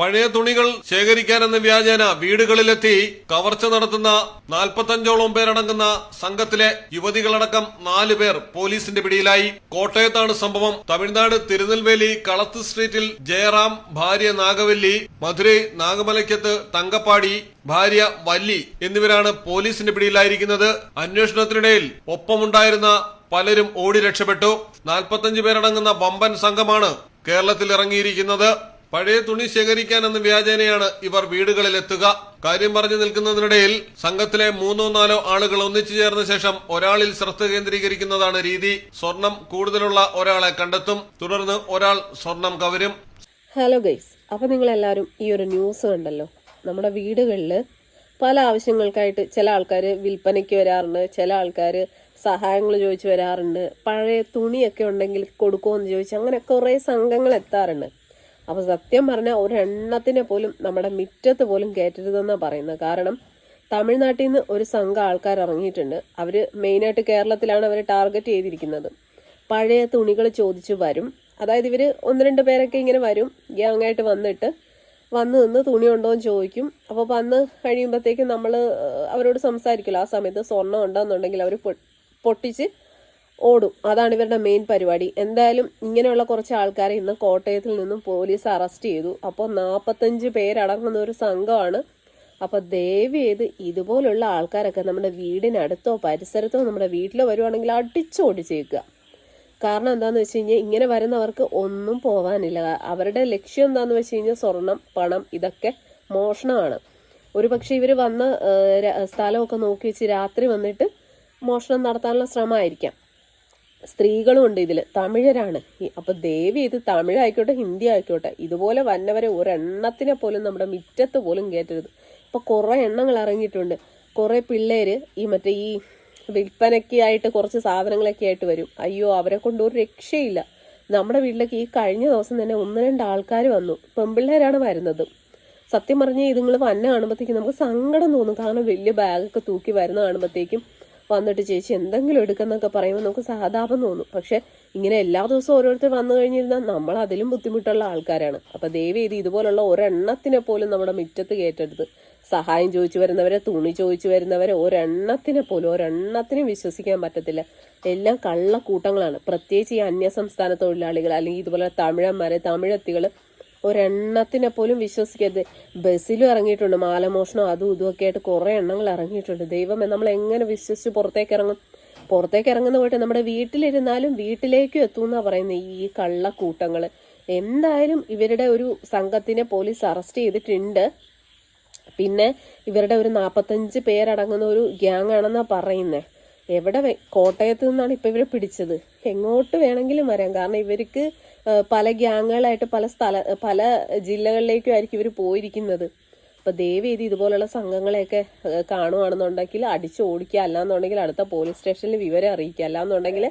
പഴയ തുണികൾ ശേഖരിക്കാനെന്ന വ്യാജേന വീടുകളിലെത്തി കവർച്ച നടത്തുന്ന നാൽപ്പത്തഞ്ചോളം പേരടങ്ങുന്ന സംഘത്തിലെ യുവതികളടക്കം നാല് പേർ പോലീസിന്റെ പിടിയിലായി. കോട്ടയത്താണ് സംഭവം. തമിഴ്നാട് തിരുനെൽവേലി കളത്ത് സ്ട്രീറ്റിൽ ജയറാം ഭാര്യ നാഗവല്ലി മധുരൈ നാഗമലയ്ക്കത്ത് തങ്കപ്പാടി ഭാര്യ വല്ലി എന്നിവരാണ് പോലീസിന്റെ പിടിയിലായിരിക്കുന്നത്. അന്വേഷണത്തിനിടയിൽ ഒപ്പമുണ്ടായിരുന്ന പലരും ഓടി രക്ഷപ്പെട്ടു. നാൽപ്പത്തഞ്ച് പേരടങ്ങുന്ന വമ്പൻ സംഘമാണ് കേരളത്തിൽ ഇറങ്ങിയിരിക്കുന്നത് പഴയ തുണി ശേഖരിക്കാൻ എന്ന വ്യാജേനയാണ് ഇവർ വീടുകളിലെത്തുക. കാര്യം പറഞ്ഞു നിൽക്കുന്നതിനിടയിൽ സംഘത്തിലെ മൂന്നോ നാലോ ആളുകൾ ഒന്നിച്ചു ചേർന്ന ശേഷം ഒരാളിൽ ശ്രദ്ധ കേന്ദ്രീകരിക്കുന്നതാണ് രീതി. സ്വർണം കൂടുതലുള്ള ഒരാളെ കണ്ടെത്തും. തുടർന്ന് ഒരാൾ സ്വർണം കവരും. ഹലോ ഗൈസ് അപ്പോൾ നിങ്ങളെല്ലാവരും ഈ ഒരു ന്യൂസ് കണ്ടല്ലോ? നമ്മുടെ വീടുകളിൽ പല ആവശ്യങ്ങൾക്കായിട്ട് ചില ആൾക്കാർ വിൽപ്പനയ്ക്ക് വരാറുണ്ട് ചില ആൾക്കാർ സഹായങ്ങൾ ചോദിച്ച് വരാറുണ്ട് പഴയ തുണിയൊക്കെ ഉണ്ടെങ്കിൽ കൊടുക്കുമോ എന്ന് ചോദിച്ച് അങ്ങനെ കുറേ സംഘങ്ങൾ എത്താറുണ്ട്. അപ്പോൾ സത്യം പറഞ്ഞാൽ ഒരെണ്ണത്തിനെ പോലും നമ്മുടെ മുറ്റത്ത് പോലും കയറ്റരുതെന്നാണ് പറയുന്നത്. കാരണം തമിഴ്നാട്ടിൽ നിന്ന് ഒരു സംഘം ആൾക്കാർ ഇറങ്ങിയിട്ടുണ്ട്. അവർ മെയിനായിട്ട് കേരളത്തിലാണ് അവർ ടാർഗറ്റ് ചെയ്തിരിക്കുന്നത്. പഴയ തുണികൾ ചോദിച്ച് വരും. അതായത് ഇവർ ഒന്ന് രണ്ട് പേരൊക്കെ ഇങ്ങനെ വരും. ഗ്യാങ്ങായിട്ട് വന്നിട്ട് വന്ന് നിന്ന് തുണി ഉണ്ടോ എന്ന് ചോദിക്കും. അപ്പോൾ വന്ന് കഴിയുമ്പോഴത്തേക്കും നമ്മൾ അവരോട് സംസാരിക്കില്ല. ആ സമയത്ത് സ്വർണം ഉണ്ടോയെന്നുണ്ടെങ്കിൽ അവർ പൊട്ടിച്ച് ഓടും. അതാണ് ഇവരുടെ മെയിൻ പരിപാടി. എന്തായാലും ഇങ്ങനെയുള്ള കുറച്ച് ആൾക്കാരെ ഇന്ന് കോട്ടയത്തിൽ നിന്നും പോലീസ് അറസ്റ്റ് ചെയ്തു. അപ്പോൾ നാൽപ്പത്തഞ്ച് പേരടങ്ങുന്ന ഒരു സംഘമാണ്. അപ്പോൾ ദയവ് ചെയ്ത് ഇതുപോലുള്ള ആൾക്കാരൊക്കെ നമ്മുടെ വീടിനടുത്തോ പരിസരത്തോ നമ്മുടെ വീട്ടിലോ വരുവാണെങ്കിൽ അടിച്ചോടിച്ചേക്കുക കാരണം എന്താന്ന് വെച്ച് കഴിഞ്ഞാൽ ഇങ്ങനെ വരുന്നവർക്ക് ഒന്നും പോകാനില്ല അവരുടെ ലക്ഷ്യം എന്താന്ന് വെച്ച് കഴിഞ്ഞാൽ സ്വർണം പണം ഇതൊക്കെ മോഷണമാണ്. ഒരു പക്ഷേ ഇവർ വന്ന് സ്ഥലമൊക്കെ നോക്കി വെച്ച് രാത്രി വന്നിട്ട് മോഷണം നടത്താനുള്ള ശ്രമമായിരിക്കാം. സ്ത്രീകളും ഉണ്ട് ഇതിൽ തമിഴരാണ്. അപ്പോൾ അപ്പൊ ദേവി ഇത് തമിഴായിക്കോട്ടെ ഹിന്ദി ആയിക്കോട്ടെ ഇതുപോലെ വന്നവരെ ഒരെണ്ണത്തിനെ പോലും നമ്മുടെ മുറ്റത്ത് പോലും കയറ്റരുത്. ഇപ്പൊ കുറെ എണ്ണങ്ങൾ ഇറങ്ങിയിട്ടുണ്ട്. കുറെ പിള്ളേര് ഈ മറ്റേ ഈ വിൽപ്പനയ്ക്ക് ആയിട്ട് കുറച്ച് സാധനങ്ങളൊക്കെ ആയിട്ട് വരും. അയ്യോ അവരെ കൊണ്ട് ഒരു രക്ഷയില്ല. നമ്മുടെ വീട്ടിലേക്ക് ഈ കഴിഞ്ഞ ദിവസം തന്നെ ഒന്ന് രണ്ട് ആൾക്കാർ വന്നു. പെൺപിള്ളേരാണ് വരുന്നത്. സത്യം പറഞ്ഞാൽ ഇതുങ്ങൾ വന്ന കാണുമ്പോഴത്തേക്കും നമുക്ക് സങ്കടം തോന്നും. കാരണം വലിയ ബാഗൊക്കെ തൂക്കി വരുന്ന കാണുമ്പോഴത്തേക്കും വന്നിട്ട് ചേച്ചി എന്തെങ്കിലും എടുക്കുന്നൊക്കെ പറയുമ്പോൾ നമുക്ക് സഹതാപം തോന്നും. പക്ഷെ ഇങ്ങനെ എല്ലാ ദിവസവും ഓരോരുത്തർ വന്നു കഴിഞ്ഞിരുന്നാൽ നമ്മൾ അതിലും ബുദ്ധിമുട്ടുള്ള ആൾക്കാരാണ്. അപ്പൊ ദയവ് ചെയ്ത് ഇതുപോലുള്ള ഒരെണ്ണത്തിനെ പോലും നമ്മുടെ മുറ്റത്ത് കയറ്റരുത്. സഹായം ചോദിച്ചു വരുന്നവരെ തുണി ചോദിച്ചു വരുന്നവരെ ഒരെണ്ണത്തിനെ പോലും ഒരെണ്ണത്തിനും വിശ്വസിക്കാൻ പറ്റത്തില്ല. എല്ലാം കള്ളക്കൂട്ടങ്ങളാണ്. പ്രത്യേകിച്ച് ഈ അന്യസംസ്ഥാന തൊഴിലാളികൾ അല്ലെങ്കിൽ ഇതുപോലെ തമിഴന്മാരെ തമിഴത്തികൾ ഒരെണ്ണത്തിനെ പോലും വിശ്വസിക്കരുത്. ബസ്സിലും ഇറങ്ങിയിട്ടുണ്ട്. മാലമോഷണം അതും ഇതും ഒക്കെ ആയിട്ട് കുറേ എണ്ണങ്ങൾ ഇറങ്ങിയിട്ടുണ്ട്. ദൈവമേ നമ്മൾ എങ്ങനെ വിശ്വസിച്ച് പുറത്തേക്ക് ഇറങ്ങും? പുറത്തേക്ക് ഇറങ്ങുന്ന പോയിട്ട് നമ്മുടെ വീട്ടിലിരുന്നാലും വീട്ടിലേക്കും എത്തുമെന്നാണ് പറയുന്നത് ഈ കള്ളക്കൂട്ടങ്ങൾ എന്തായാലും ഇവരുടെ ഒരു സംഘത്തിനെ പോലീസ് അറസ്റ്റ് ചെയ്തിട്ടുണ്ട്. പിന്നെ ഇവരുടെ ഒരു നാൽപ്പത്തഞ്ച് പേരടങ്ങുന്ന ഒരു ഗ്യാങ് ആണെന്നാണ് പറയുന്നത് എവിടെ കോട്ടയത്ത് നിന്നാണ് ഇപ്പൊ ഇവരെ പിടിച്ചത്. എങ്ങോട്ട് വേണമെങ്കിലും വരാം. കാരണം ഇവർക്ക് പല ഗ്യാങ്ങുകളായിട്ട് പല സ്ഥല പല ജില്ലകളിലേക്കും ആയിരിക്കും ഇവർ പോയിരിക്കുന്നത്. അപ്പൊ ദയവ് ചെയ്ത് ഇതുപോലുള്ള സംഘങ്ങളെയൊക്കെ കാണുവാണെന്നുണ്ടെങ്കിൽ അടിച്ച് ഓടിക്കുക. അല്ലാന്നുണ്ടെങ്കിൽ അടുത്ത പോലീസ് സ്റ്റേഷനിൽ വിവരം അറിയിക്കുക. അല്ലാന്നുണ്ടെങ്കിൽ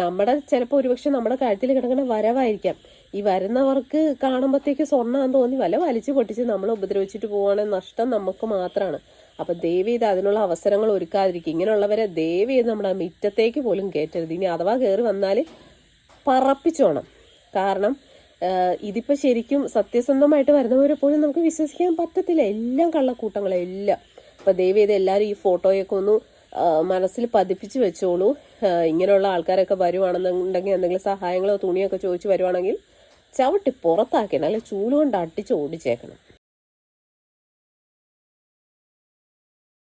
നമ്മുടെ ചിലപ്പോൾ ഒരുപക്ഷെ നമ്മുടെ കഴുത്തിൽ കിടക്കുന്ന വരവായിരിക്കാം. ഈ വരുന്നവർക്ക് കാണുമ്പോഴത്തേക്ക് സ്വർണം തോന്നി വല വലിച്ചു പൊട്ടിച്ച് നമ്മൾ ഉപദ്രവിച്ചിട്ട് പോവുകയാണെങ്കിൽ നഷ്ടം നമുക്ക് മാത്രമാണ് അപ്പൊ ദയവ് ചെയ്ത് അതിനുള്ള അവസരങ്ങൾ ഒരുക്കാതിരിക്കും. ഇങ്ങനെയുള്ളവരെ ദയവ് ചെയ്ത് നമ്മുടെ മിറ്റത്തേക്ക് പോലും കയറ്റരുത്. ഇനി അഥവാ കയറി വന്നാൽ പറപ്പിച്ചോണം. കാരണം ഇതിപ്പോൾ ഇതിപ്പോ ശരിക്കും സത്യസന്ധമായിട്ട് വരുന്നവരെ പോലും നമുക്ക് വിശ്വസിക്കാൻ പറ്റത്തില്ല. എല്ലാം കള്ളക്കൂട്ടങ്ങളെ എല്ലാം. അപ്പൊ ദയവ് ചെയ്ത് എല്ലാവരും ഈ ഫോട്ടോയൊക്കെ ഒന്ന് മനസ്സിൽ പതിപ്പിച്ച് വെച്ചോളൂ. ഇങ്ങനെയുള്ള ആൾക്കാരൊക്കെ വരുവാണെന്നുണ്ടെങ്കിൽ എന്തെങ്കിലും സഹായങ്ങളോ തുണിയൊക്കെ ചോദിച്ചു വരുവാണെങ്കിൽ ചവിട്ടി പുറത്താക്കണം അല്ലെ ചൂലുകൊണ്ട് അടിച്ച് ഓടിച്ചേക്കണം.